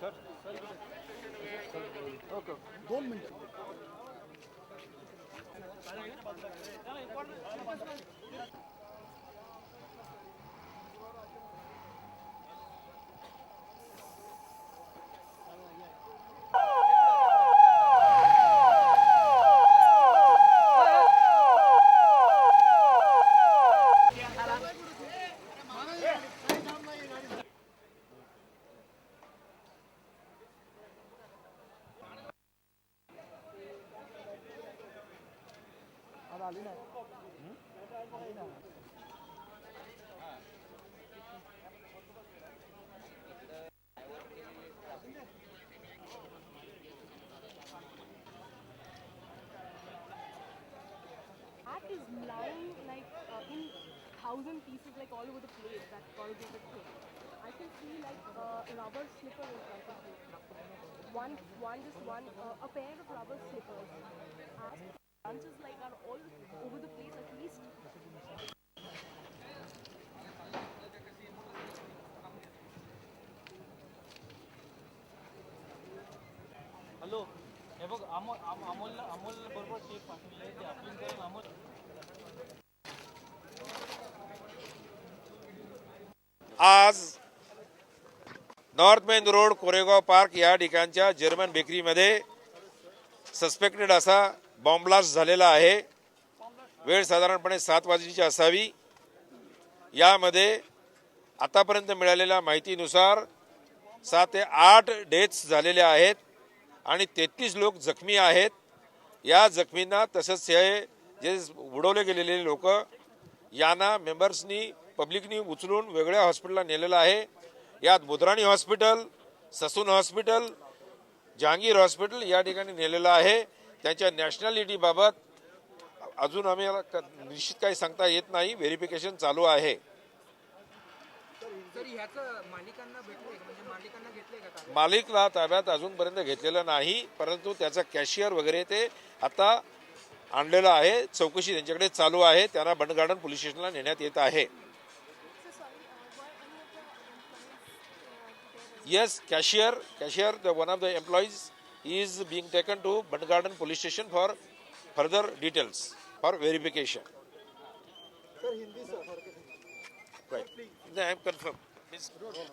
Sir? Okay. Don't mention. Thank you. Baka Art is lying like uh, in thousand pieces like all over the place that corrugated thing. I can see like uh, rubber slipper in front of me. One, one, just one, uh, a pair of rubber slippers. And hello हे बघ अमोल अम- अमोल अमोल बरोबर tape पाठवले ते. आपण करून अमोल आज north main road Koregaon park या ठिकाणच्या जर्मन बेकरीमध्ये सस्पेक्टेड असा बॉम्ब ब्लास्ट झालेला आहे. वेळ साधारणपणे सात वाजेची असावी. यामध्ये आतापर्यंत मिळालेल्या माहितीनुसार सात ते आठ डेथ्स झालेल्या आहेत आणि तेहतीस लोक जखमी आहेत. या जखमींना तसंच हे जे उडवले गेलेले लोक यांना मेंबर्सनी पब्लिकनी उचलून वेगळ्या हॉस्पिटलला नेलेलं आहे. यात Budhrani hospital Sassoon hospital Jehangir hospital या ठिकाणी नेलेलं आहे. त्यांच्या नॅशनॅलिटीबाबत अजून आम्हाला क- निश्चित काही सांगता येत नाही. व्हेरिफिकेशन चालू आहे? म्हणजे? मालिकला ताब्यात अजूनपर्यंत घेतलेलं नाही परंतु त्याचा कॅशियर वगैरे ते आता आणलेलं आहे. चौकशी त्यांच्याकडे चालू आहे. त्यांना बंड गार्डन पोलीस स्टेशनला नेण्यात येत आहे. Yes cashier cashier the one of the employees is being taken to Bund Garden police station for further details for verification. Sir, Hindi, sir. Right. I am confirmed.